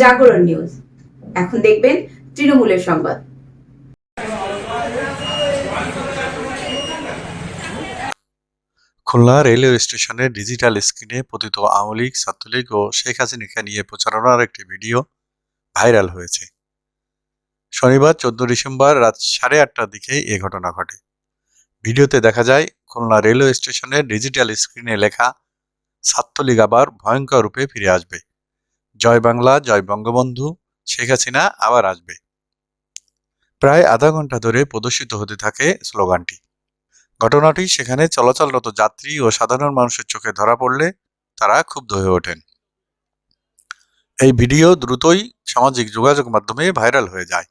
জাগরণ নিউজ। এখন দেখবেন তৃণমূলের সংবাদ। খুলনা রেলওয়ে স্টেশনের ডিজিটাল স্ক্রিনে পতিত আওয়ামী লীগ, ছাত্রলীগ ও শেখ হাসিনাকে নিয়ে প্রচারণার একটি ভিডিও ভাইরাল হয়েছে। শনিবার চোদ্দ ডিসেম্বর রাত সাড়ে আটটার দিকে এ ঘটনা ঘটে। ভিডিওতে দেখা যায়, খুলনা রেলওয়ে স্টেশনের ডিজিটাল স্ক্রিনে লেখা, ছাত্রলীগ আবার ভয়ঙ্কর রূপে ফিরে আসবে। জয় বাংলা, জয় বঙ্গবন্ধু, শেখ হাসিনা আবার আসবে। প্রায় আধা ঘণ্টা ধরে প্রদর্শিত হতে থাকে স্লোগানটি। ঘটনাটি সেখানে চলাচলরত যাত্রী ও সাধারণ মানুষের চোখে ধরা পড়লে তারা ক্ষুব্ধ হয়ে ওঠেন। এই ভিডিও দ্রুতই সামাজিক যোগাযোগ মাধ্যমে ভাইরাল হয়ে যায়।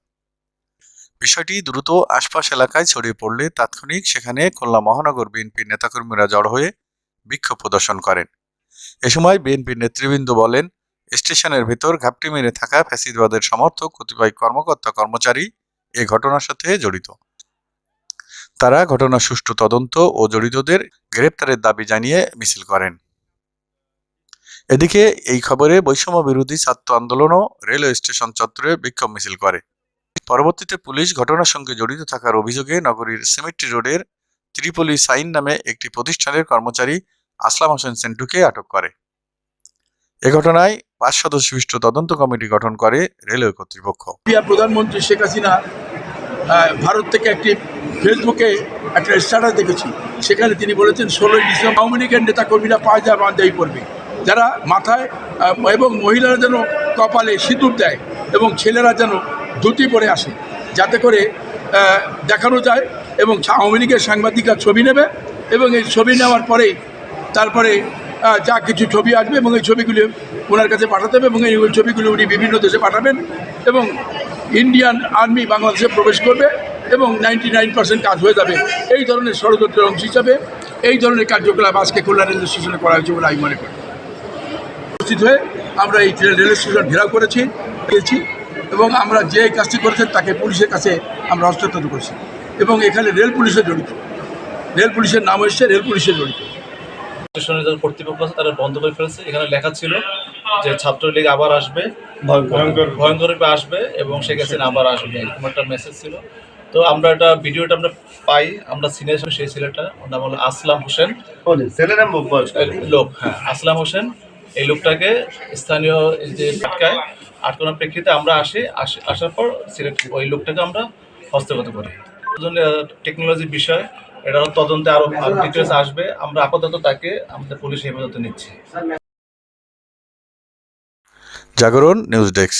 বিষয়টি দ্রুত আশপাশ এলাকায় ছড়িয়ে পড়লে তাৎক্ষণিক সেখানে খুলনা মহানগর বিএনপির নেতাকর্মীরা জড় হয়ে বিক্ষোভ প্রদর্শন করেন। এ সময় বিএনপির নেতৃবৃন্দ বলেন স্টেশনের ভেতর ঘাপটি মেরে থাকা ফ্যাসিদবাদের সমর্থক, কতিপয় কর্মকর্তা, কর্মচারী এ ঘটনার সাথে জড়িত। তারা ঘটনার সুষ্ঠু তদন্ত ও জড়িতদের গ্রেপ্তারের দাবি জানিয়ে মিছিল করেন। এদিকে এই খবরে বৈষম্য বিরোধী ছাত্র আন্দোলনও রেলওয়ে স্টেশন চত্বরে বিক্ষোভ মিছিল করে। পরবর্তীতে পুলিশ ঘটনার সঙ্গে জড়িত থাকার অভিযোগে নগরীর সিমেট্রি রোডের ত্রিপলি সাইন নামে একটি প্রতিষ্ঠানের কর্মচারী আসলাম হোসেন সেন্টুকে আটক করে। এ ঘটনায় পাঁচ সদস্য বিশিষ্ট তদন্ত কমিটি গঠন করে রেলওয়ে কর্তৃপক্ষ। প্রধানমন্ত্রী শেখ হাসিনা ভারত থেকে একটি ফেসবুকে একটা স্ট্যাটাস দেখেছি। সেখানে তিনি বলেছেন, ষোলোই ডিসেম্বর আওয়ামী লীগের নেতাকর্মীরা পায়জা বান্ধাই পড়বে যারা মাথায় এবং মহিলারা যেন কপালে সিঁদুর দেয় এবং ছেলেরা যেন ধুতি পরে আসে, যাতে করে দেখানো যায় এবং আওয়ামী লীগের সাংবাদিকরা ছবি নেবে এবং এই ছবি নেওয়ার পরে তারপরে যা কিছু ছবি আসবে এবং এই ছবিগুলি ওনার কাছে পাঠাতে হবে এবং এই ছবিগুলো উনি বিভিন্ন দেশে পাঠাবেন এবং ইন্ডিয়ান আর্মি বাংলাদেশে প্রবেশ করবে এবং নাইনটি নাইন পার্সেন্ট কাজ হয়ে যাবে। এই ধরনের ষড়যন্ত্রের অংশ হিসাবে এই ধরনের কার্যকলাপ আজকে কল্যাণ রেল স্টেশনে করা হয়েছে বলে আমি মনে করি। উপস্থিত হয়ে আমরা এই ট্রেন রেল স্টেশন ঘেরাও করেছি পেয়েছি এবং আমরা যে কাজটি করেছেন তাকে পুলিশের কাছে আমরা হস্তান্তর করেছি এবং এখানে রেল পুলিশে জড়িত। রেল পুলিশের নাম এসছে, রেল পুলিশে জড়িত। স্টেশনের যারা কর্তৃপক্ষ আছে তারা বন্ধ করে ফেলেছে। এখানে লেখা ছিল যে ছাত্রলীগ আবার আসবে ভয়ঙ্কর। ভয়ঙ্কর। রূপে আসবে এবং শেখ হাসিনা আবার আসবে এরকম একটা মেসেজ ছিল। তো আমরা এটা ভিডিওটা আমরা পাই আমরা সিনিয়র সেই ছেলেটা ওর নাম হলো আসলাম হোসেন। ছেলেরা এই লোক হ্যাঁ আসলাম হোসেন। এই লোকটাকে স্থানীয় যে আটকায়। আটকানোর প্রেক্ষিতে আমরা আসি আসি- আসার পর সিলেক্ট ওই লোকটাকে আমরা হস্তগত করি। টেকনোলজি বিষয় এটা তদন্তে আরও ডিটেলস আসবে। আমরা আপাতত তাকে আমাদের পুলিশ হেফাজতে নিচ্ছি। জাগরণ নিউজ ডেস্ক।